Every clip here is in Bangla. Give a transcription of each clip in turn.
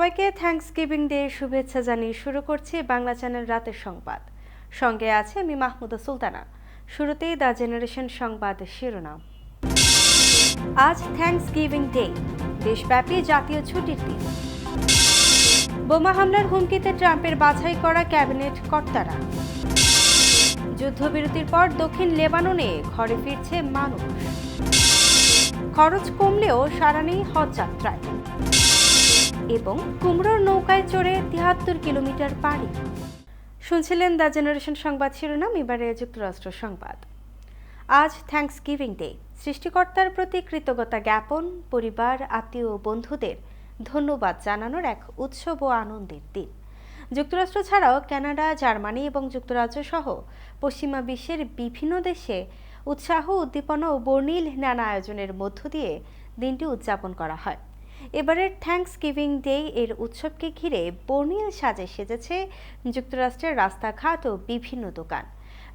সবাইকে থ্যাঙ্কস গিভিং ডে শুভেচ্ছা জানিয়ে শুরু করছি বাংলা চ্যানেল রাতের সংবাদ। সঙ্গে আছে আমি মাহমুদা সুলতানা। শুরুতেই দ্য জেনারেশন সংবাদ শিরোনাম। আজ থ্যাঙ্কস গিভিং ডে দেশব্যাপী জাতীয় ছুটির দিন। বোমা হামলার হুমকিতে ট্রাম্পের বাছাই করা ক্যাবিনেট কর্তারা। যুদ্ধবিরতির পর দক্ষিণ লেবাননে ঘরে ফিরছে মানুষ। খরচ কমলেও সারা নেই হজ যাত্রায়। এবং কুমড়োর নৌকায় চড়ে তিয়াত্তর কিলোমিটার পাড়ি। শুনছিলেন দ্য জেনারেশন সংবাদ শিরোনাম, এবারে যুক্তরাষ্ট্র সংবাদ। আজ থ্যাঙ্কস গিভিং ডে সৃষ্টিকর্তার প্রতি কৃতজ্ঞতা জ্ঞাপন, পরিবার, আত্মীয় ও বন্ধুদের ধন্যবাদ জানানোর এক উৎসব ও আনন্দের দিন। যুক্তরাষ্ট্র ছাড়াও কানাডা, জার্মানি এবং যুক্তরাজ্য সহ পশ্চিমা বিশ্বের বিভিন্ন দেশে উৎসাহ, উদ্দীপনা ও বর্ণিল নানা আয়োজনের মধ্য দিয়ে দিনটি উদযাপন করা হয়। এবারের থ্যাঙ্কস গিভিং ডে এর উৎসবকে ঘিরে বর্ণিল সাজে সেজেছে যুক্তরাষ্ট্রের রাস্তাঘাট ও বিভিন্ন দোকান।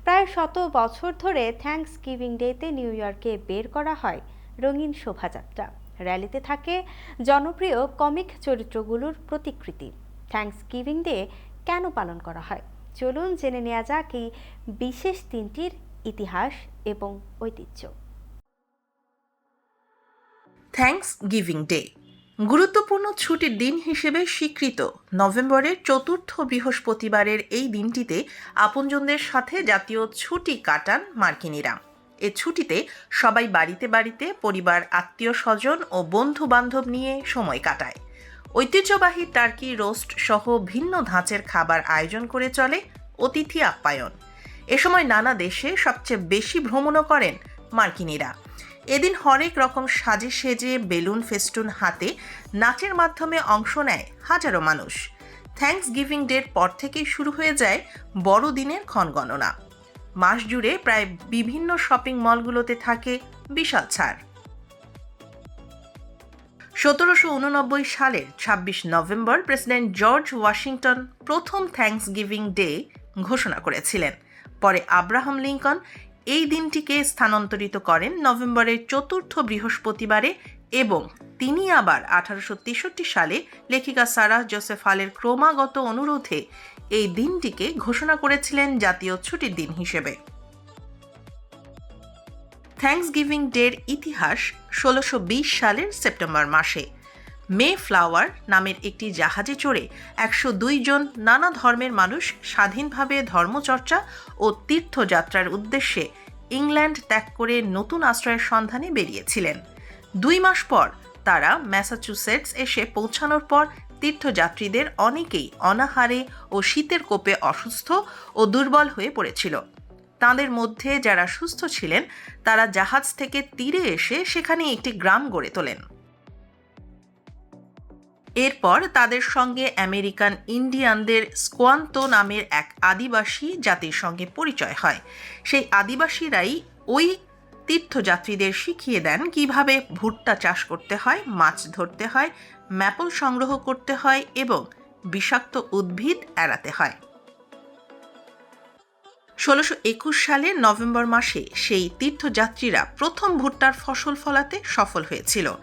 প্রায় শত বছর ধরে থ্যাঙ্কস গিভিং ডেতে নিউ ইয়র্কে বের করা হয় রঙিন শোভাযাত্রা। র্যালিতে থাকে জনপ্রিয় কমিক চরিত্রগুলোর প্রতিকৃতি। থ্যাঙ্কস গিভিং ডে কেন পালন করা হয়? চলুন জেনে নেওয়া যাক এই বিশেষ দিনটির ইতিহাস এবং ঐতিহ্য। থ্যাঙ্কস গিভিং ডে গুরুত্বপূর্ণ ছুটির দিন হিসেবে স্বীকৃত। নভেম্বরের চতুর্থ বৃহস্পতিবারের এই দিনটিতে আপনজনদের সাথে জাতীয় ছুটি কাটান মার্কিনীরা। এ ছুটিতে সবাই বাড়িতে বাড়িতে পরিবার, আত্মীয় স্বজন ও বন্ধু বান্ধব নিয়ে সময় কাটায়। ঐতিহ্যবাহী টার্কি রোস্ট সহ ভিন্ন ধাঁচের খাবার আয়োজন করে চলে অতিথি আপ্যায়ন। এ সময় নানা দেশে সবচেয়ে বেশি ভ্রমণও করেন মার্কিনীরা। এদিন হরেক রকম সাজে সেজে, বেলুন, ফেস্টুন হাতে নাচের মাধ্যমে অংশ নেয় হাজারো মানুষ। থ্যাঙ্কস গিভিং ডের পর থেকেই শুরু হয়ে যায় বড়দিনের ক্ষণগণনা। মাস জুড়ে প্রায় বিভিন্ন শপিং মলগুলোতে থাকে বিশাল ছাড়। সতেরোশো উননব্বই সালের ছাব্বিশ নভেম্বর প্রেসিডেন্ট জর্জ ওয়াশিংটন প্রথম থ্যাঙ্কস গিভিং ডে ঘোষণা করেছিলেন। পরে আব্রাহাম লিঙ্কন এই দিনটিকে স্থানান্তরিত করেন নভেম্বরের চতুর্থ বৃহস্পতিবারে এবং তিনি আবার আঠারোশো তেষট্টি সালে লেখিকা সারাহ জোসেফ হালের ক্রমাগত অনুরোধে এই দিনটিকে ঘোষণা করেছিলেন জাতীয় ছুটির দিন হিসেবে। থ্যাঙ্কস গিভিং ডের ইতিহাস ষোলোশো সালের সেপ্টেম্বর মাসে। মে ফ্লাওয়ার নামের একটি জাহাজে চড়ে একশো জন নানা ধর্মের মানুষ স্বাধীনভাবে ধর্মচর্চা ও তীর্থযাত্রার উদ্দেশ্যে ইংল্যান্ড ত্যাগ করে নতুন আশ্রয়ের সন্ধানে বেরিয়েছিলেন। দুই মাস পর তারা ম্যাসাচুসেটস এসে পৌঁছানোর পর তীর্থযাত্রীদের অনেকেই অনাহারে ও শীতের কোপে অসুস্থ ও দুর্বল হয়ে পড়েছিল। তাদের মধ্যে যারা সুস্থ ছিলেন, তারা জাহাজ থেকে তীরে এসে সেখানে একটি গ্রাম গড়ে তোলেন। এরপর তাদের সঙ্গে আমেরিকান ইন্ডিয়ানদের স্কোয়ান্তো নামের এক আদিবাসী জাতির সঙ্গে পরিচয় হয়। সেই আদিবাসীরাই ওই তীর্থযাত্রীদের শিখিয়ে দেন কীভাবে ভুট্টা চাষ করতে হয়, মাছ ধরতে হয়, ম্যাপল সংগ্রহ করতে হয় এবং বিষাক্ত উদ্ভিদ এড়াতে হয়। ষোলোশো একুশ সালের নভেম্বর মাসে সেই তীর্থযাত্রীরা প্রথম ভুট্টার ফসল ফলাতে সফল হয়েছিল।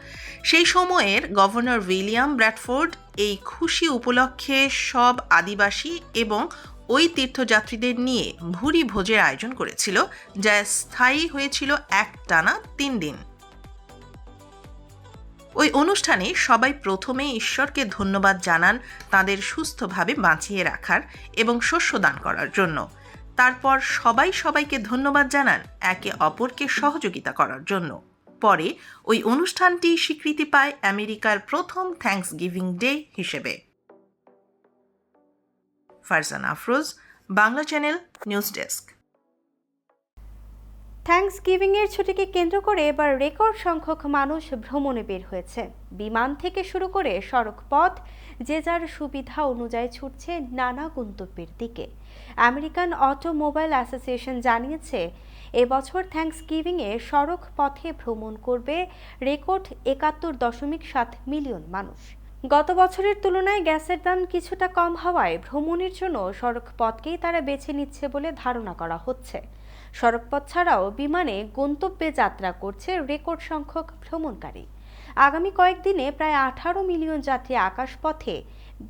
সেই সময়ের গভর্নর উইলিয়াম ব্র্যাডফোর্ড এই খুশি উপলক্ষে সব আদিবাসী এবং ওই তীর্থযাত্রীদের নিয়ে ভুরি ভোজের আয়োজন করেছিল, যা স্থায়ী হয়েছিল এক টানা তিন দিন। ওই অনুষ্ঠানে সবাই প্রথমে ঈশ্বরকে ধন্যবাদ জানান তাদের সুস্থভাবে বাঁচিয়ে রাখার এবং শস্য দান করার জন্য। তারপর সবাই সবাইকে ধন্যবাদ জানান একে অপরকে সহযোগিতা করার জন্য। পরে ওই অনুষ্ঠানটি স্বীকৃতি পায় আমেরিকার প্রথম থ্যাঙ্কস গিভিং ডে হিসেবে। Farzan Afroz, Bangla channel news desk. Thanksgiving এর ছুটিকে কেন্দ্র করে এবার রেকর্ড সংখ্যক মানুষ ভ্রমণে বের হয়েছে। বিমান থেকে শুরু করে সড়ক পথ যে যার সুবিধা অনুযায়ী ছুটছে নানা গন্তব্যের দিকে। আমেরিকান অটোমোবাইল অ্যাসোসিয়েশন জানিয়েছে, এবছর থ্যাঙ্কস গিভিংয়ে সড়ক পথে ভ্রমণ করবে রেকর্ড একাত্তর দশমিক সাত মিলিয়ন মানুষ। গত বছরের তুলনায় গ্যাসের দাম কিছুটা কম হওয়ায় ভ্রমণের জন্য সড়ক পথকেই তারা বেছে নিচ্ছে বলে ধারণা করা হচ্ছে। সড়কপথ ছাড়াও বিমানে গন্তব্যে যাত্রা করছে রেকর্ড সংখ্যক ভ্রমণকারী। আগামী কয়েকদিনে প্রায় আঠারো মিলিয়ন যাত্রী আকাশপথে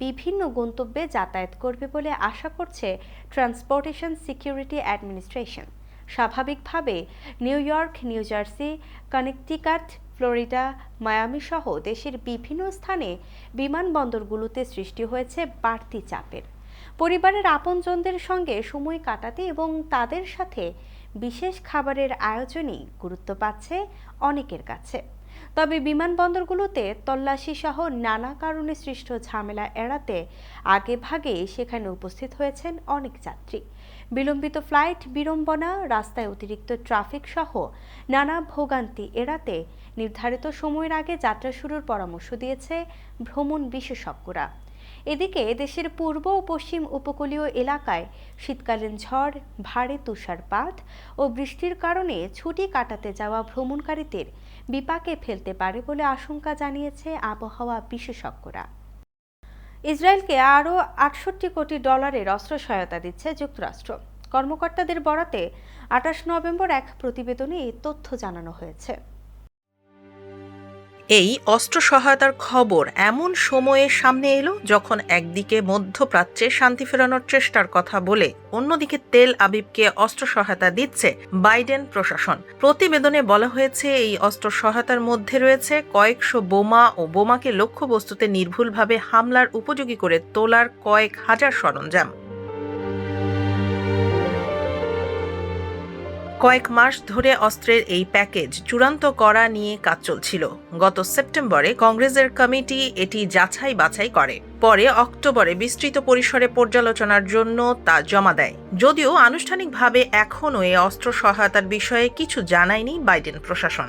বিভিন্ন গন্তব্যে যাতায়াত করবে বলে আশা করছে ট্রান্সপোর্টেশন সিকিউরিটি অ্যাডমিনিস্ট্রেশন স্বাভাবিকভাবে New York, New Jersey, Connecticut, Florida, Miami সহ দেশের বিভিন্ন স্থানে বিমানবন্দরগুলোতে সৃষ্টি হয়েছে বাড়তি চাপের। পরিবারের আপনজনদের সঙ্গে সময় কাটাতে এবং তাদের সাথে বিশেষ খাবারের আয়োজনই গুরুত্ব পাচ্ছে অনেকের কাছে। তবে বিমানবন্দরগুলোতে তল্লাশি সহ নানা কারণে সৃষ্ট ঝামেলা এড়াতে আগে ভাগে সেখানে উপস্থিত হয়েছেন অনেক যাত্রী। বিলম্বিত ফ্লাইট, বিড়ম্বনা, রাস্তায় অতিরিক্ত ট্রাফিক সহ নানা ভোগান্তি এড়াতে নির্ধারিত সময়ের আগে যাত্রা শুরুর পরামর্শ দিয়েছে ভ্রমণ বিশেষজ্ঞরা। এদিকে দেশের পূর্ব ও পশ্চিম উপকূলীয় এলাকায় শীতকালীন ঝড়, ভারী তুষারপাত ও বৃষ্টির কারণে ছুটি কাটাতে যাওয়া ভ্রমণকারীদের বিপাকে ফেলতে পারে বলে আশঙ্কা জানিয়েছে আবহাওয়া বিশেষজ্ঞরা। ইসরায়েলকে আরও আটষট্টি কোটি ডলারের অস্ত্র সহায়তা দিচ্ছে যুক্তরাষ্ট্র। কর্মকর্তাদের বরাতে আঠাশ নভেম্বর এক প্রতিবেদনে এই তথ্য জানানো হয়েছে। এই অস্ত্র সহায়তার খবর এমন সময়ে সামনে এলো যখন একদিকে মধ্যপ্রাচ্যে শান্তি ফেরানোর চেষ্টার কথা বলে, অন্যদিকে তেল আবিবকে অস্ত্র সহায়তা দিচ্ছে বাইডেন প্রশাসন। প্রতিবেদনে বলা হয়েছে, এই অস্ত্র সহায়তার মধ্যে রয়েছে কয়েকশো বোমা ও বোমাকে লক্ষ্যবস্তুতে নির্ভুলভাবে হামলার উপযোগী করে তোলার কয়েক হাজার সরঞ্জাম। কয়েক মাস ধরে অস্ত্রের এই প্যাকেজ চূড়ান্ত করা নিয়ে কাজ চলছিল। গত সেপ্টেম্বরে কংগ্রেসের কমিটি এটি যাচাই বাছাই করে। পরে অক্টোবরে বিস্তৃত পরিসরে পর্যালোচনার জন্য তা জমা দেয়। যদিও আনুষ্ঠানিকভাবে এখনও এ অস্ত্র সহায়তার বিষয়ে কিছু জানায়নি বাইডেন প্রশাসন।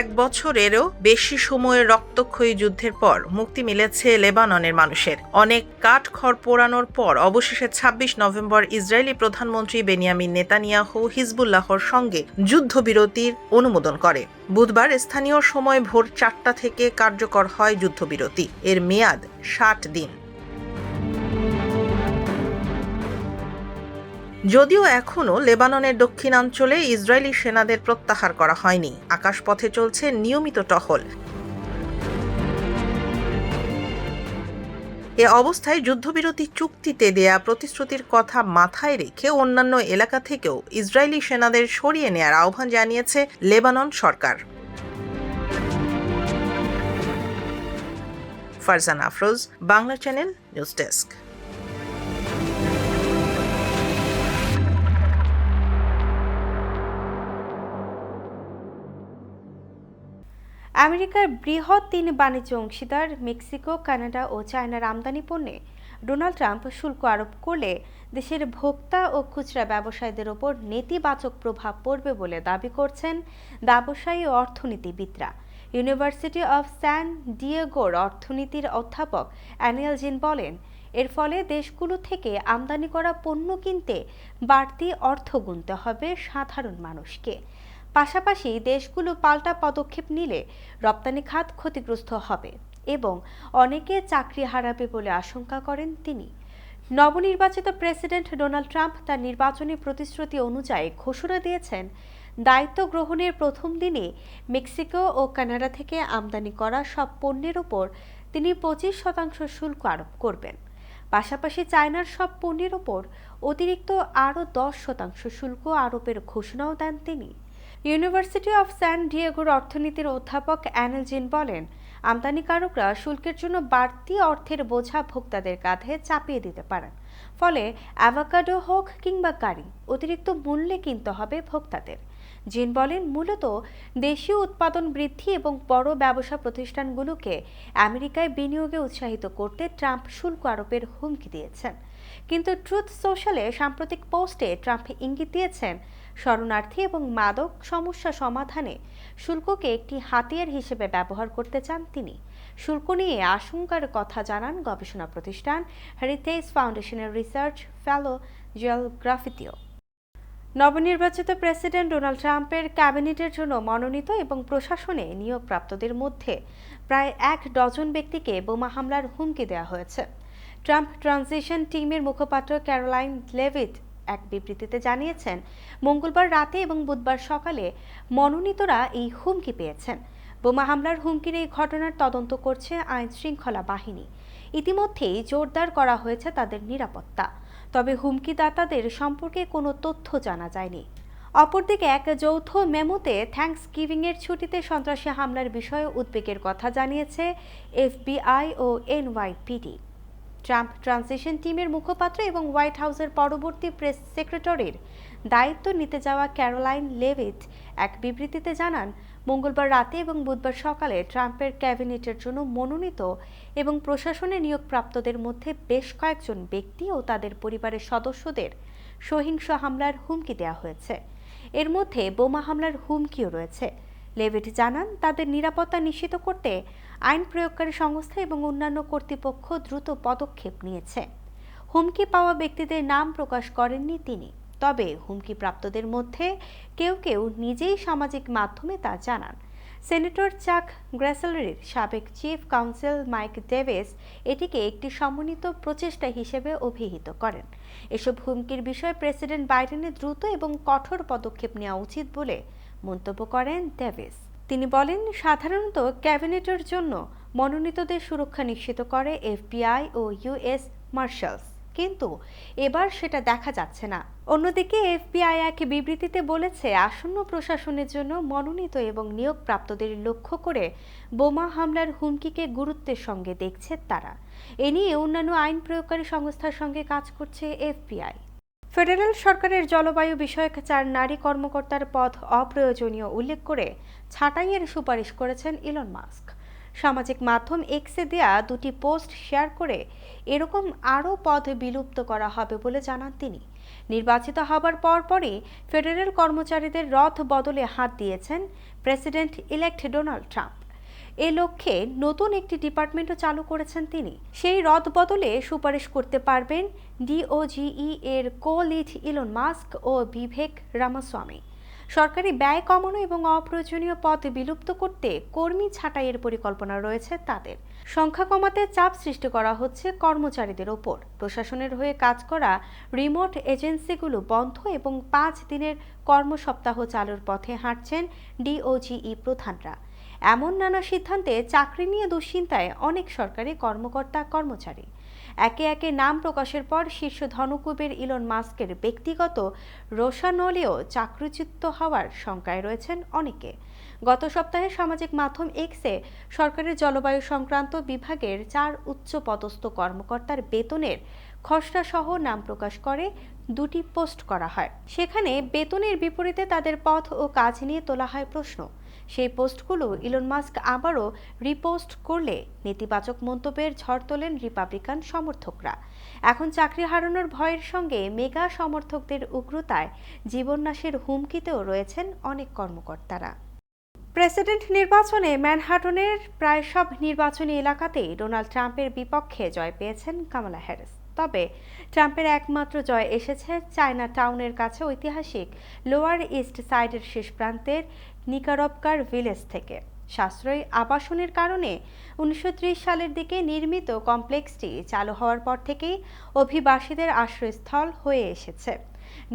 এক বছরেরও বেশি সময়ের রক্তক্ষয়ী যুদ্ধের পর মুক্তি মিলেছে লেবাননের মানুষের। অনেক কাঠ খড় পোড়ানোর পর অবশেষে ২৬ নভেম্বর ইসরায়েলি প্রধানমন্ত্রী বেনিয়ামিন নেতানিয়াহু হিজবুল্লাহর সঙ্গে যুদ্ধবিরতির অনুমোদন করে। বুধবার স্থানীয় সময় ভোর চারটা থেকে কার্যকর হয় যুদ্ধবিরতি। এর মেয়াদ ষাট দিন। যদিও এখনও লেবাননের দক্ষিণাঞ্চলে ইসরায়েলি সেনাদের প্রত্যাহার করা হয়নি। আকাশপথে চলছে নিয়মিত টহল। এ অবস্থায় যুদ্ধবিরতি চুক্তিতে দেয়া প্রতিশ্রুতির কথা মাথায় রেখে অন্যান্য এলাকা থেকেও ইসরায়েলি সেনাদের সরিয়ে নেয়ার আহ্বান জানিয়েছে লেবানন সরকার। Farzan Afroz, Bangla channel, news desk. আমেরিকার বৃহৎ তিন বাণিজ্য অংশীদার মেক্সিকো, কানাডা ও চায়নার আমদানি পণ্যে ডোনাল্ড ট্রাম্প শুল্ক আরোপ করলে দেশের ভোক্তা ও খুচরা ব্যবসায়ীদের ওপর নেতিবাচক প্রভাব পড়বে বলে দাবি করছেন ব্যবসায়ী অর্থনীতিবিদরা। ইউনিভার্সিটি অফ স্যান ডিয়েগোর অর্থনীতির অধ্যাপক অ্যানিয়াল জিন বলেন, এর ফলে দেশগুলো থেকে আমদানি করা পণ্য কিনতে বাড়তি অর্থ গুনতে হবে সাধারণ মানুষকে। পাশাপাশি দেশগুলো পাল্টা পদক্ষেপ নিলে রপ্তানি খাত ক্ষতিগ্রস্ত হবে এবং অনেকে চাকরি হারাবে বলে আশঙ্কা করেন তিনি। নবনির্বাচিত প্রেসিডেন্ট ডোনাল্ড ট্রাম্প তার নির্বাচনী প্রতিশ্রুতি অনুযায়ী ঘোষণা দিয়েছেন, দায়িত্ব গ্রহণের প্রথম দিনে মেক্সিকো ও কানাডা থেকে আমদানি করা সব পণ্যের ওপর তিনি পঁচিশ শতাংশ শুল্ক আরোপ করবেন। পাশাপাশি চায়নার সব পণ্যের ওপর অতিরিক্ত আরও দশ শতাংশ শুল্ক আরোপের ঘোষণাও দেন তিনি। ইউনিভার্সিটি অফ স্যান ডিয়েগোর অর্থনীতির অধ্যাপক অ্যানেলজিন বলেন, আমদানিকারকরা শুল্কের জন্য বাড়তি অর্থের বোঝা ভোক্তাদের কাঁধে চাপিয়ে দিতে পারেন। ফলে অ্যাভাকাডো হোক কিংবা গাড়ি অতিরিক্ত মূল্যে কিনতে হবে ভোক্তাদের। জিন বলেন, মূলত দেশীয় উৎপাদন বৃদ্ধি এবং বড় ব্যবসা প্রতিষ্ঠানগুলোকে আমেরিকায় বিনিয়োগে উৎসাহিত করতে ট্রাম্প শুল্ক আরোপের হুমকি দিয়েছেন। কিন্তু ট্রুথ সোশ্যালে সাম্প্রতিক পোস্টে ট্রাম্প ইঙ্গিত দিয়েছেন শরণার্থী এবং মাদক সমস্যা সমাধানে শুল্ককে একটি হাতিয়ার হিসেবে ব্যবহার করতে চান তিনি। শুল্ক নিয়ে আশঙ্কার কথা জানান গবেষণা প্রতিষ্ঠান হেরিটেজ ফাউন্ডেশনের রিসার্চ ফেলো জেল গ্রাফিতিও নবনির্বাচিত প্রেসিডেন্ট ডোনাল্ড ট্রাম্পের ক্যাবিনেটের জন্য মনোনীত এবং প্রশাসনে নিয়োগপ্রাপ্তদের মধ্যে প্রায় এক ডজন ব্যক্তিকে বোমা হামলার হুমকি দেওয়া হয়েছে। ট্রাম্প ট্রানজিশন টিমের মুখপাত্র ক্যারোলাইন লেভিট এক বিবৃতিতে জানিয়েছেন, মঙ্গলবার রাতে এবং বুধবার সকালে মনোনীতরা এই হুমকি পেয়েছেন। বোমা হামলার হুমকির এই ঘটনার তদন্ত করছে আইন শৃঙ্খলা বাহিনী। ইতিমধ্যেই জোরদার করা হয়েছে তাদের নিরাপত্তা। তবে হুমকিদাতাদের সম্পর্কে কোনো তথ্য জানা যায়নি। অপরদিকে এক যৌথ মেমোতে থ্যাঙ্কস গিভিংয়ের ছুটিতে সন্ত্রাসী হামলার বিষয়ে উদ্বেগের কথা জানিয়েছে এফবিআই ও এনওয়াইপিডি। ট্রাম্প ট্রানজিশন টিমের মুখপাত্র এবং হোয়াইট হাউসের পরবর্তী প্রেস সেক্রেটারির দায়িত্ব নিতে যাওয়া ক্যারোলাইন লেভিট এক বিবৃতিতে জানান, মঙ্গলবার রাতে এবং বুধবার সকালে ট্রাম্পের ক্যাবিনেটের জন্য মনোনীত এবং প্রশাসনে নিয়োগপ্রাপ্তদের মধ্যে বেশ কয়েকজন ব্যক্তি ও তাদের পরিবারের সদস্যদের সহিংস হামলার হুমকি দেওয়া হয়েছে। এর মধ্যে বোমা হামলার হুমকিও রয়েছে। লেভিট জানান, তাদের নিরাপত্তা নিশ্চিত করতে আইন প্রয়োগকারী সংস্থা এবং অন্যান্য কর্তৃপক্ষ দ্রুত পদক্ষেপ নিয়েছে। হুমকি পাওয়া ব্যক্তিদের নাম প্রকাশ করেননি তিনি। তবে হুমকিপ্রাপ্তদের মধ্যে কেউ কেউ নিজেই সামাজিক মাধ্যমে তা জানান। সেনেটর চাক গ্রেসেলারির সাবেক চিফ কাউন্সিল মাইক ডেভিস এটিকে একটি সমন্বিত প্রচেষ্টা হিসেবে অভিহিত করেন। এসব হুমকির বিষয়ে প্রেসিডেন্ট বাইডেনের দ্রুত এবং কঠোর পদক্ষেপ নেওয়া উচিত বলে মন্তব্য করেন ডেভিস। তিনি বলেন, সাধারণত ক্যাবিনেটের জন্য মনোনীতদের সুরক্ষা নিশ্চিত করে এফবিআই ও ইউএস মার্শালস। কিন্তু এবার সেটা দেখা যাচ্ছে না। অন্যদিকে এফবিআই এক বিবৃতিতে বলেছে, আসন্ন প্রশাসনের জন্য মনোনীত এবং নিয়োগপ্রাপ্তদের লক্ষ্য করে বোমা হামলার হুমকিকে গুরুত্বের সঙ্গে দেখছে তারা। এ নিয়ে অন্যান্য আইন প্রয়োগকারী সংস্থার সঙ্গে কাজ করছে এফবিআই। ফেডারেল সরকারের জলবায়ু বিষয়ক চার নারী কর্মকর্তার পদ অপ্রয়োজনীয় উল্লেখ করে ছাঁটাইয়ের সুপারিশ করেছেন ইলন মাস্ক। সামাজিক মাধ্যম এক্সে দেয়া দুটি পোস্ট শেয়ার করে এরকম আরও পদ বিলুপ্ত করা হবে বলে জানান তিনি। নির্বাচিত হবার পরপরই ফেডারেল কর্মচারীদের রথ বদলে হাত দিয়েছেন প্রেসিডেন্ট ইলেক্ট ডোনাল্ড ট্রাম্প। এ লক্ষ্যে নতুন একটি ডিপার্টমেন্টও চালু করেছেন তিনি। সেই রদ বদলে সুপারিশ করতে পারবেন ডিওজিই এর কো লিড ইলন মাস্ক ও বিভেক রামাস্বামী। সরকারি ব্যয় কমানো এবং অপ্রয়োজনীয় পদ বিলুপ্ত করতে কর্মী ছাঁটাইয়ের পরিকল্পনা রয়েছে তাদের। সংখ্যা কমাতে চাপ সৃষ্টি করা হচ্ছে কর্মচারীদের ওপর। প্রশাসনের হয়ে কাজ করা রিমোট এজেন্সিগুলো বন্ধ এবং পাঁচ দিনের কর্মসপ্তাহ চালুর পথে হাঁটছেন ডিওজিই প্রধানরা। এমন নানা সিদ্ধান্তে চাকরি নিয়ে দুশ্চিন্তায় অনেক সরকারি কর্মকর্তা কর্মচারী একে একে নাম প্রকাশের পর শীর্ষ ধনকুবের ইলন মাস্কের ব্যক্তিগত রোশানলেও চাকরিচ্যুত হওয়ার শঙ্কায় রয়েছেন অনেকে। গত সপ্তাহে সামাজিক মাধ্যম এক্সে সরকারের জলবায়ু সংক্রান্ত বিভাগের চার উচ্চ পদস্থ কর্মকর্তার বেতনের খসড়া সহ নাম প্রকাশ করে দুটি পোস্ট করা হয়। সেখানে বেতনের বিপরীতে তাদের পথ ও কাজ নিয়ে তোলা হয় প্রশ্ন। সেই পোস্টগুলো ইলন মাস্ক আবারও রিপোস্ট করলে নেতিবাচক মন্তব্যের ঝড় তোলেন রিপাবলিকান সমর্থকরা। এখন চাকরি হারানোর ভয়ের সঙ্গে মেগা সমর্থকদের উগ্রতায় জীবননাশের হুমকিতেও রয়েছেন অনেক কর্মকর্তারা। প্রেসিডেন্ট নির্বাচনে ম্যানহাটনের প্রায় সব নির্বাচনী এলাকাতেই ডোনাল্ড ট্রাম্পের বিপক্ষে জয় পেয়েছেন কামালা হ্যারিস। তবে ট্রাম্পের একমাত্র জয় এসেছে চায়না টাউনের কাছে ঐতিহাসিক লোয়ার ইস্ট সাইডের শেষ প্রান্তের নিকারবকার ভিলেজ থেকে। সাশ্রয়ী আবাসনের কারণে উনিশশো ত্রিশ সালের দিকে নির্মিত কমপ্লেক্সটি চালু হওয়ার পর থেকেই অভিবাসীদের আশ্রয়স্থল হয়ে এসেছে।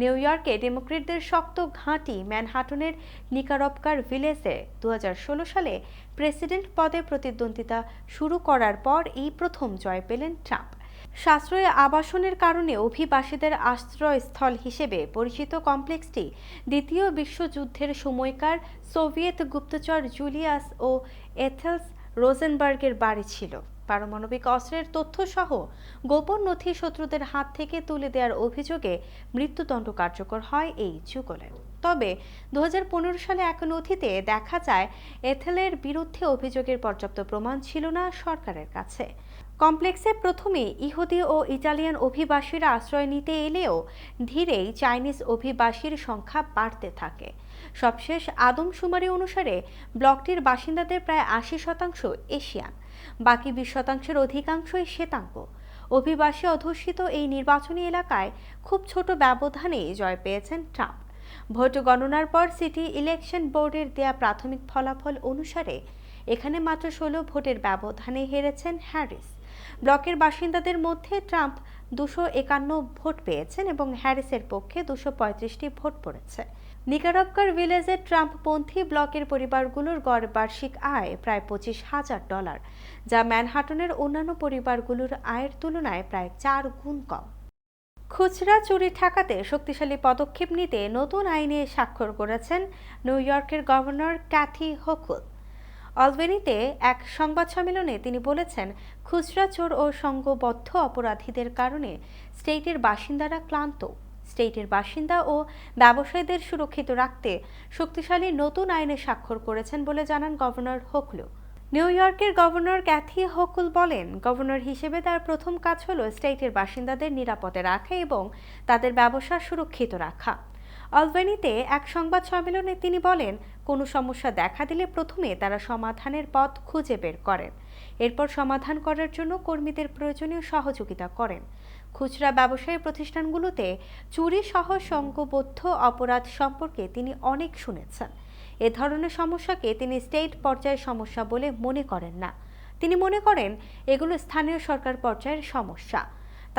নিউ ইয়র্কে ডেমোক্রেটদের শক্ত ঘাঁটি ম্যানহাটনের নিকারবকার ভিলেজে দু হাজার ষোলো সালে প্রেসিডেন্ট পদে প্রতিদ্বন্দ্বিতা শুরু করার পর এই প্রথম জয় পেলেন ট্রাম্প। সাশ্রয়ী আবাসনের কারণে অভিবাসীদের আশ্রয়স্থল হিসেবে পরিচিত কমপ্লেক্সটি দ্বিতীয় বিশ্বযুদ্ধের সময়কার সোভিয়েত গুপ্তচর জুলিয়াস ও এথেলস রোজেনবার্গের বাড়ি ছিল। পারমাণবিক অস্ত্রের তথ্যসহ গোপন নথি শত্রুদের হাত থেকে তুলে দেওয়ার অভিযোগে মৃত্যুদণ্ড কার্যকর হয় এই যুগলে তবে দু হাজার পনেরো সালে এক নথিতে দেখা যায়, এথেলের বিরুদ্ধে অভিযোগের পর্যাপ্ত প্রমাণ ছিল না সরকারের কাছে। কমপ্লেক্সে প্রথমে ইহুদি ও ইটালিয়ান অভিবাসীরা আশ্রয় নিতে এলেও ধীরেই চাইনিজ অভিবাসীর সংখ্যা বাড়তে থাকে। সবশেষ আদমশুমারি অনুসারে ব্লকটির বাসিন্দাদের প্রায় আশি শতাংশ এশিয়ান, বাকি বিশ শতাংশের অধিকাংশই শ্বেতাঙ্গ। অভিবাসী অধ্যুষিত এই নির্বাচনী এলাকায় খুব ছোট ব্যবধানে জয় পেয়েছেন ট্রাম্প। ভোট গণনার পর সিটি ইলেকশন বোর্ডের দেয়া প্রাথমিক ফলাফল অনুসারে এখানে মাত্র ষোলো ভোটের ব্যবধানে হেরেছেন হ্যারিস। ব্লকের বাসিন্দাদের মধ্যে ট্রাম্প দুশো একান্ন ভোট পেয়েছেন এবং হ্যারিসের পক্ষে দুশো পঁয়ত্রিশটি ভোট পড়েছে। নিকারাক্কার ভিলেজের ট্রাম্পপন্থী ব্লকের পরিবারগুলোর গড় বার্ষিক আয় প্রায় পঁচিশ হাজার ডলার, যা ম্যানহাটনের অন্যান্য পরিবারগুলোর আয়ের তুলনায় প্রায় চার গুণ কম। খুচরা চুরি ঠেকাতে শক্তিশালী পদক্ষেপ নিতে নতুন আইনে স্বাক্ষর করেছেন নিউ ইয়র্কের গভর্নর ক্যাথি হোকুল অলবেনিতে এক সংবাদ সম্মেলনে তিনি বলেছেন, খুচরা চোর ও সংঘবদ্ধ অপরাধীদের কারণে স্টেটের বাসিন্দারা ক্লান্ত। স্টেটের বাসিন্দা ও ব্যবসায়ীদের সুরক্ষিত রাখতে শক্তিশালী নতুন আইনে স্বাক্ষর করেছেন বলে জানান গভর্নর হোকলু নিউ ইয়র্কের গভর্নর ক্যাথি হোকুল বলেন, গভর্নর হিসেবে তার প্রথম কাজ হল স্টেটের বাসিন্দাদের নিরাপদে রাখা এবং তাদের ব্যবসা সুরক্ষিত রাখা। অলবেনিতে এক সংবাদ সম্মেলনে তিনি বলেন, কোনো সমস্যা দেখা দিলে প্রথমে তারা সমাধানের পথ খুঁজে বের করেন। এরপর সমাধান করার জন্য কর্মীদের প্রয়োজনীয় সহযোগিতা করেন। খুচরা ব্যবসায়ী প্রতিষ্ঠানগুলোতে চুরি সহ সংঘবদ্ধ অপরাধ সম্পর্কে তিনি অনেক শুনেছেন। এ ধরনের সমস্যাকে তিনি স্টেট পর্যায়ের সমস্যা বলে মনে করেন না। তিনি মনে করেন, এগুলো স্থানীয় সরকার পর্যায়ের সমস্যা।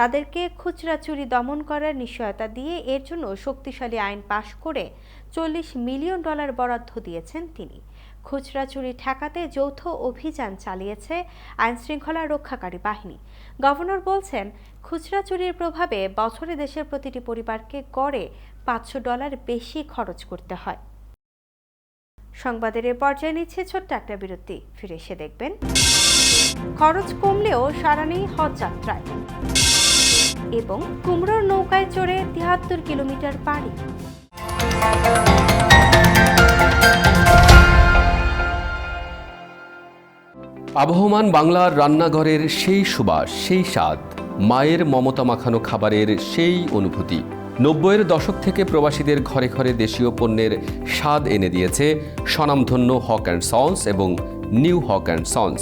তাদেরকে খুচরা চুরি দমন করার নিশ্চয়তা দিয়ে এর জন্য শক্তিশালী আইন পাশ করে চল্লিশ মিলিয়ন ডলার বরাদ্দ দিয়েছেন তিনি। খুচরা চুরি ঠেকাতে যৌথ অভিযান চালিয়েছে আইন শৃঙ্খলা রক্ষাকারী বাহিনী। গভর্নর বলছেন খুচরা চুরির প্রভাবে বছরে দেশের প্রতিটি পরিবারকে গড়ে পাঁচশো ডলার বেশি খরচ করতে হয়। সংবাদের এ পর্যায়ে নিচ্ছে ছোট্ট একটা বিরতি। ফিরে এসে দেখবেন, খরচ কমলেও সারা নেই হজ যাত্রায়। এবং কুমড়োর নৌকায় চড়ে তিয়াত্তর কিলোমিটার পাড়ি। আবহমান বাংলার রান্নাঘরের সেই সুবাস, সেই স্বাদ, মায়ের মমতা মাখানো খাবারের সেই অনুভূতি। নব্বইয়ের দশক থেকে প্রবাসীদের ঘরে ঘরে দেশীয় পণ্যের স্বাদ এনে দিয়েছে স্বনামধন্য হক অ্যান্ড সন্স এবং new Haque and sons.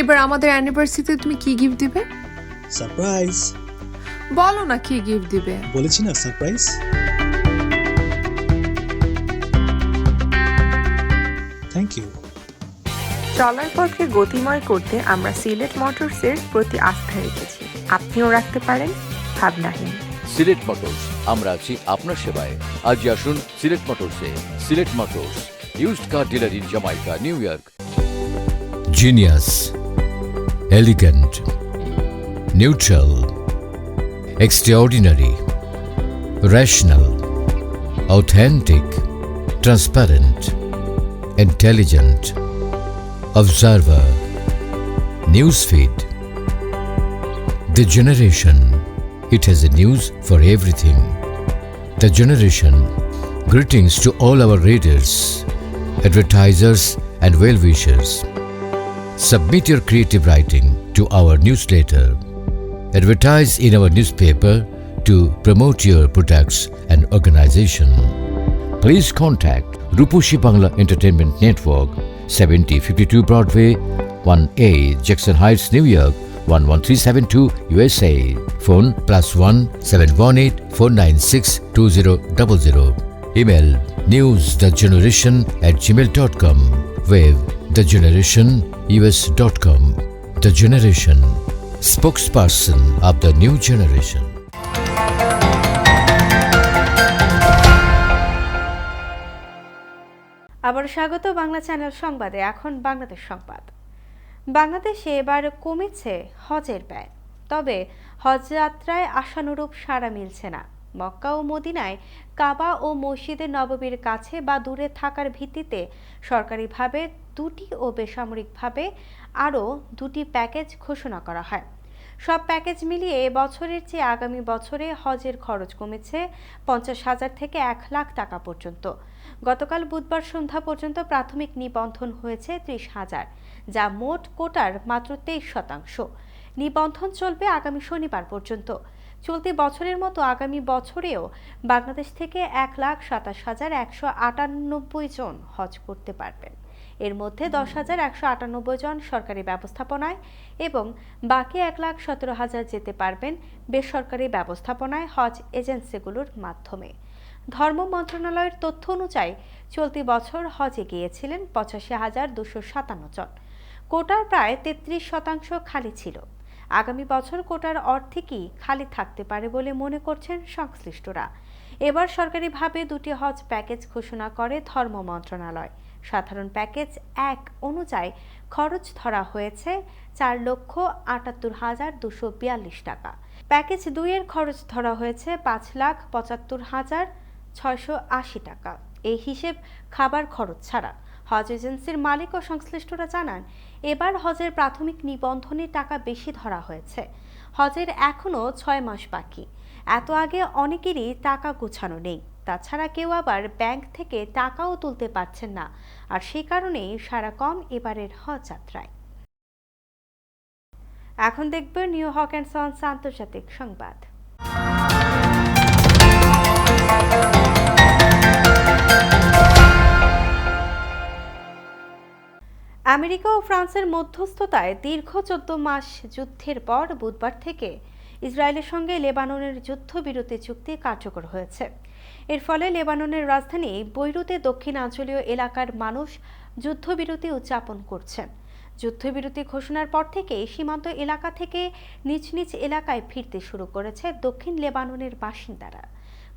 এবার আমাদের অ্যানিভার্সারিতে তুমি কি গিফট দিবে? সারপ্রাইজ বলো না কি গিফট দিবে। বলেছি না সারপ্রাইজ থ্যাংক ইউ চলার পথকে গতিময় করতে আমরা সিলেট মোটরসের প্রতি আস্থা রেখেছি। আপনিও রাখতে পারেন ভাবনাহীন। সিলেট মোটরস আমরা আছি আপনার সেবায়। আজই আসুন Sylhet মোটরসে। Sylhet motors used car dealer in Jamaica New York Genius, elegant, neutral, extraordinary, rational, authentic, transparent, intelligent, observer, newsfeed. The generation, it has a news for everything. The generation, greetings to all our readers, advertisers, and well wishers. Submit your creative writing to our newsletter. Advertise in our newspaper to promote your products and organization. Please contact Rupushi Bangla Entertainment Network, 7052 Broadway, 1A, Jackson Heights, New York, 11372 USA. Phone plus 1 718 496 2000. Email newsthegeneration at gmail.com. Web thegenerationus.com. The Generation, spokesperson of the new generation. আবার স্বাগত বাংলা চ্যানেল সংবাদে এখন বাংলাদেশ সংবাদ বাংলাদেশে এবার কমেছে হজের ব্যয় তবে হজ যাত্রায় আশানুরূপ সাড়া মিলছে না মক্কা ও মদিনায় কাবা ও মসজিদে নববীর কাছে বা দূরে থাকার ভিত্তিতে সরকারিভাবে দুটি ও বেসামরিকভাবে আরও দুটি প্যাকেজ ঘোষণা করা হয়। সব প্যাকেজ মিলিয়ে বছরের চেয়ে আগামী বছরে হজের খরচ কমেছে পঞ্চাশ হাজার থেকে এক লাখ টাকা পর্যন্ত। গতকাল বুধবার সন্ধ্যা পর্যন্ত প্রাথমিক নিবন্ধন হয়েছে ত্রিশ হাজার, যা মোট কোটার মাত্র তেইশ শতাংশ। নিবন্ধন চলবে আগামী শনিবার পর্যন্ত। চলতি বছরের মতো আগামী বছরেও বাংলাদেশ থেকে এক লাখ সাতাশ হাজার একশো আটানব্বই জন হজ করতে পারবেন। এর মধ্যে দশ হাজার একশো আটানব্বই জন সরকারি ব্যবস্থাপনায় এবং বাকি এক লাখ সতেরো হাজার যেতে পারবেন বেসরকারি ব্যবস্থাপনায় হজ এজেন্সিগুলোর মাধ্যমে। ধর্ম মন্ত্রণালয়ের তথ্য অনুযায়ী চলতি বছর হজে গিয়েছিলেন পঁচাশি হাজার দুশো সাতান্ন জন। কোটার প্রায় তেত্রিশ শতাংশ খালি ছিল। আগামী বছর কোটার অর্ধেকই খালি থাকতে পারে বলে মনে করছেন সংশ্লিষ্টরা। এবার সরকারিভাবে দুটি হজ প্যাকেজ ঘোষণা করে ধর্ম মন্ত্রণালয়। সাধারণ প্যাকেজ এক অনুযায়ী খরচ ধরা হয়েছে চার লক্ষ আটাত্তর হাজার দুশো বিয়াল্লিশ টাকা। প্যাকেজ দুইয়ের খরচ ধরা হয়েছে পাঁচ লাখ পঁচাত্তর হাজার ছয়শো আশি টাকা। এই হিসেব খাবার খরচ ছাড়া। হজ এজেন্সির মালিক ও সংশ্লিষ্টরা জানান, এবার হজের প্রাথমিক নিবন্ধনে টাকা বেশি ধরা হয়েছে। হজের এখনও ছয় মাস বাকি। এত আগে অনেকেরই টাকা গোছানো নেই। তাছাড়া কেউ আবার ব্যাংক থেকে টাকাও তুলতে পারছেন না। আর সে কারণেই সারা কম এবারের হজ যাত্রায় এখন দেখবে নিউ হক অ্যান্ড সন্স আন্তর্জাতিক সংবাদ। আমেরিকা ও ফ্রান্সের মধ্যস্থতায় দীর্ঘ চোদ্দ মাস যুদ্ধের পর বুধবার থেকে ইসরায়েলের সঙ্গে লেবাননের যুদ্ধবিরতি চুক্তি কার্যকর হয়েছে। এর ফলে লেবাননের রাজধানী বৈরুতে দক্ষিণাঞ্চলীয় এলাকার মানুষ যুদ্ধবিরতি উদযাপন করছেন যুদ্ধবিরতি ঘোষণার পর থেকে সীমান্ত এলাকা থেকে নিজ নিজ এলাকায় ফিরতে শুরু করেছে দক্ষিণ লেবাননের বাসিন্দারা।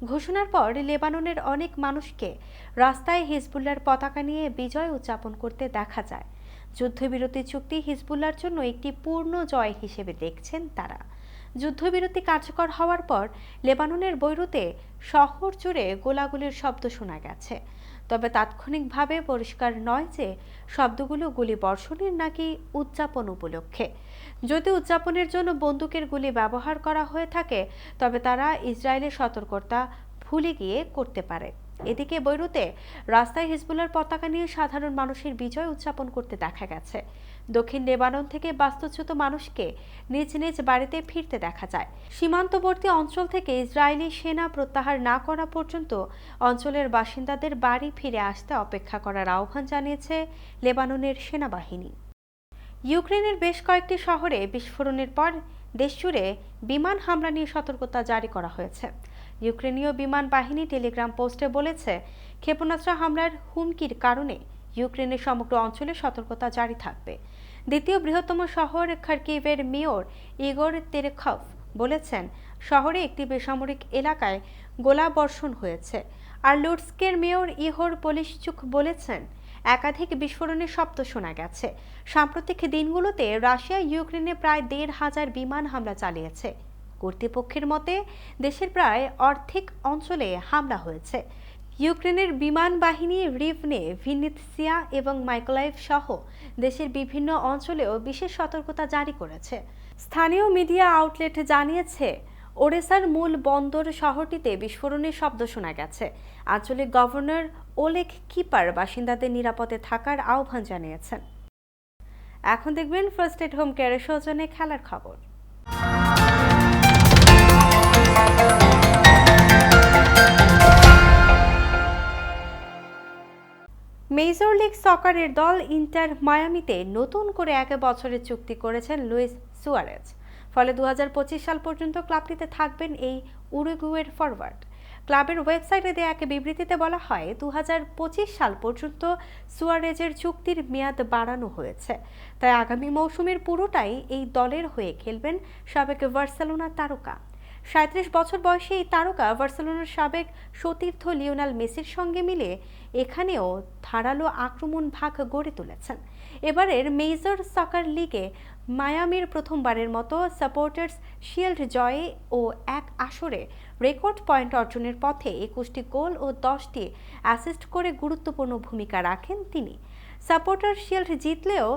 ঘোষণার পর লেবাননের অনেক মানুষকে রাস্তায় হিজবুল্লার পতাকা নিয়ে বিজয় উদযাপন করতে দেখা যায়। যুদ্ধবিরতি চুক্তি হিজবুল্লার জন্য একটি পূর্ণ জয় হিসেবে দেখছেন তারা। যুদ্ধবিরতি কার্যকর হওয়ার পর লেবাননের বৈরুতে শহর জুড়ে গোলাগুলির শব্দ শোনা গেছে। তবে তাৎক্ষণিকভাবে পরিষ্কার নয় যে শব্দগুলো গুলি বর্ষণের নাকি উদযাপন উপলক্ষে। যদি উদযাপনের জন্য বন্দুকের গুলি ব্যবহার করা হয়ে থাকে, তবে তারা ইসরায়েলের সতর্কতা ভুলে গিয়ে করতে পারে। এদিকে বৈরুতে রাস্তায় হিজবুল্লার পতাকা নিয়ে সাধারণ মানুষের বিজয় উদযাপন করতে দেখা গেছে। দক্ষিণ লেবানন থেকে বাস্তুচ্যুত মানুষকে নিজ নিজ বাড়িতে ফিরতে দেখা যায়। সীমান্তবর্তী অঞ্চল থেকে ইসরায়েলি সেনা প্রত্যাহার না করা পর্যন্ত অঞ্চলের বাসিন্দাদের বাড়ি ফিরে আসতে অপেক্ষা করার আহ্বান জানিয়েছে লেবাননের সেনাবাহিনী। ইউক্রেনের বেশ কয়েকটি শহরে বিস্ফোরণের পর দেশজুড়ে বিমান হামলা নিয়ে সতর্কতা জারি করা হয়েছে। ইউক্রেনীয় বিমান বাহিনী টেলিগ্রাম পোস্টে বলেছে, ক্ষেপণাস্ত্র হামলার হুমকির কারণে ইউক্রেনের সমগ্র অঞ্চলে সতর্কতা জারি থাকবে। দ্বিতীয় বৃহত্তম শহর খার্কিভের মেয়র ইগোর তেরেখভ বলেছেন, শহরে একটি বেসামরিক এলাকায় গোলাবর্ষণ হয়েছে। আর লুটস্কের মেয়র ইহোর পলিশচুক বলেছেন, একাধিক বিস্ফোরণের শব্দ শোনা গেছে। সাম্প্রতিক দিনগুলোতে রাশিয়া ইউক্রেনে প্রায় দেড় হাজার বিমান হামলা চালিয়েছে। কর্তৃপক্ষের মতে, দেশের প্রায় অর্ধেক অঞ্চলে হামলা হয়েছে। ইউক্রেনের বিমান বাহিনী রিভনে ভিনিৎসিয়া এবং মাইকোলাইভ সহ দেশের বিভিন্ন অঞ্চলেও বিশেষ সতর্কতা জারি করেছে। স্থানীয় মিডিয়া আউটলেট জানিয়েছে ওড়েসার মূল বন্দর শহরটিতে বিস্ফোরণের শব্দ শোনা গেছে। আঞ্চলিক গভর্নর ওলেক কিপার বাসিন্দাদের নিরাপদে থাকার আহ্বান জানিয়েছেন। এখন দেখবেন ফার্স্ট এড হোম কেয়ারের সৌজন্যে খেলার খবর। মেজর লিগ সকারের দল ইন্টার মায়ামিতে নতুন করে এক বছরের চুক্তি করেছেন লুইস সুয়ারেজ। ফলে দু হাজার পঁচিশ সাল পর্যন্ত ক্লাবটিতে থাকবেন এই উরুগুয়ের ফরওয়ার্ড ক্লাবের ওয়েবসাইটে দেওয়া এক বিবৃতিতে বলা হয় দু হাজার পঁচিশ সাল পর্যন্ত সুয়ারেজের চুক্তির মেয়াদ বাড়ানো হয়েছে। তাই আগামী মৌসুমের পুরোটাই এই দলের হয়ে খেলবেন সাবেক বার্সেলোনা তারকা। সাঁত্রিশ বছর বয়সী এই তারকা বার্সেলোনার সাবেক সতীর্থ লিওনাল মেসির সঙ্গে মিলে এখানেও ধারালো আক্রমণ ভাগ গড়ে তুলেছেন। এবারের মেজর সকার লিগে মায়ামির প্রথমবারের মতো সাপোর্টার্স শিল্ড জয়ে ও এক আসরে রেকর্ড পয়েন্ট অর্জনের পথে একুশটি গোল ও দশটি অ্যাসিস্ট করে গুরুত্বপূর্ণ ভূমিকা রাখেন তিনি। সাপোর্টার শিল্ড জিতলেও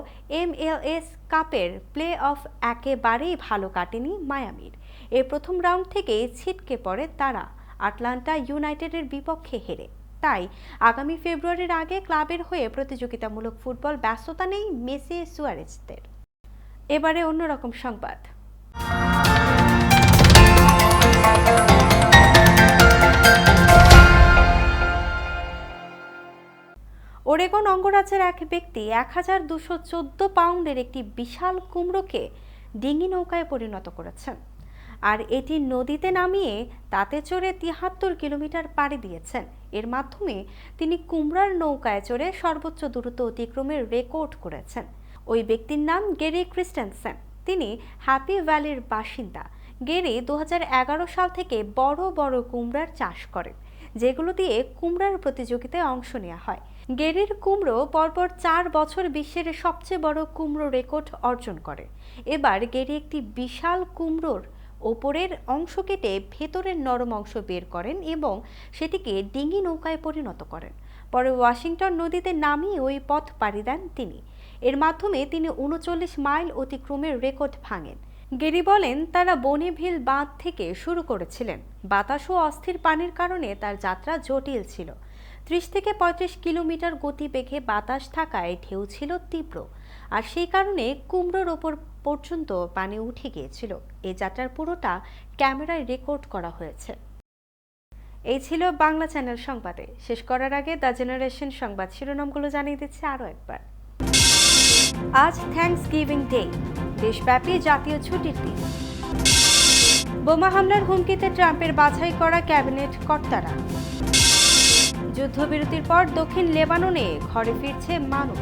এমএলএস কাপের প্লে অফ একেবারেই ভালো কাটেনি মায়ামির। এই প্রথম রাউন্ড থেকেই ছিটকে পড়ে তারা। আটলান্টা ইউনাইটেডের বিপক্ষে হেরে। তাই আগামী ফেব্রুয়ারির আগে ক্লাবের হয়ে প্রতিযোগিতামূলক ফুটবল ব্যস্ততা নেই মেসি সুয়ারেজদের। এবারে অন্যরকম সংবাদ। ওরেগন অঙ্গরাজ্যের এক ব্যক্তি এক হাজার দুশো চোদ্দ পাউন্ডের একটি বিশাল কুমড়োকে ডিঙি নৌকায় পরিণত করেছেন। আর এটি নদীতে নামিয়ে তাতে চড়ে তিয়াত্তর কিলোমিটার পাড়ি দিয়েছেন। এর মাধ্যমে তিনি কুমড়ার নৌকায় চড়ে সর্বোচ্চ দূরত্ব অতিক্রমের রেকর্ড করেছেন। ওই ব্যক্তির নাম গেরি ক্রিস্টেনসেন। তিনি হ্যাপি ভ্যালির বাসিন্দা। গেরি দু হাজার এগারো সাল থেকে বড় বড় কুমড়ার চাষ করেন, যেগুলো দিয়ে কুমড়ার প্রতিযোগিতায় অংশ নেওয়া হয়। গেরির কুমড়ো পরপর চার বছর বিশ্বের সবচেয়ে বড় কুমড়ো রেকর্ড অর্জন করে। এবার গেরি একটি বিশাল কুমড়োর ওপরের অংশ কেটে ভেতরের নরম অংশ বের করেন এবং সেটিকে ডিঙি নৌকায় পরিণত করেন। পরে ওয়াশিংটন নদীতে নামিয়ে ওই পথ পাড়ি দেন তিনি। এর মাধ্যমে তিনি উনচল্লিশ মাইল অতিক্রমের রেকর্ড ভাঙেন। গেরি বলেন, তারা বনেভিল বাঁধ থেকে শুরু করেছিলেন। বাতাস ও অস্থির পানির কারণে তার যাত্রা জটিল ছিল। ত্রিশ থেকে পঁয়ত্রিশ কিলোমিটার গতিবেগে বাতাস থাকায় ঢেউ ছিল তীব্র। আর সেই কারণে কুমড়োর ওপর পর্যন্ত পানি উঠে গিয়েছিল। এই যাত্রার পুরোটা ক্যামেরায় রেকর্ড করা হয়েছে। এই ছিল বাংলা চ্যানেল সংবাদে। শেষ করার আগে দ্য জেনারেশন সংবাদ শিরোনামগুলো জানিয়ে দিচ্ছে আরও একবার। আজ থ্যাংকস গিভিং ডে, দেশব্যাপী জাতীয় ছুটির দিন। বোমা হামলার হুমকিতে ট্রাম্পের বাছাই করা ক্যাবিনেট কর্তারা। যুদ্ধবিরতির পর দক্ষিণ লেবাননে ঘরে ফিরছে মানুষ।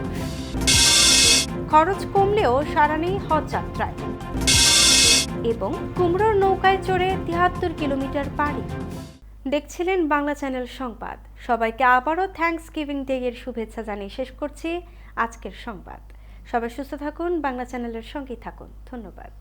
খরচ কমলেও সারা নেই হজ যাত্রায়। এবং কুমড়োর নৌকায় চড়ে তিয়াত্তর কিলোমিটার পাড়ি। দেখছিলেন বাংলা চ্যানেল সংবাদ। সবাইকে আবারও থ্যাংকস গিভিং ডে এর শুভেচ্ছা জানিয়ে শেষ করছি আজকের সংবাদ। সবাই সুস্থ থাকুন, বাংলা চ্যানেলের সঙ্গেই থাকুন। ধন্যবাদ।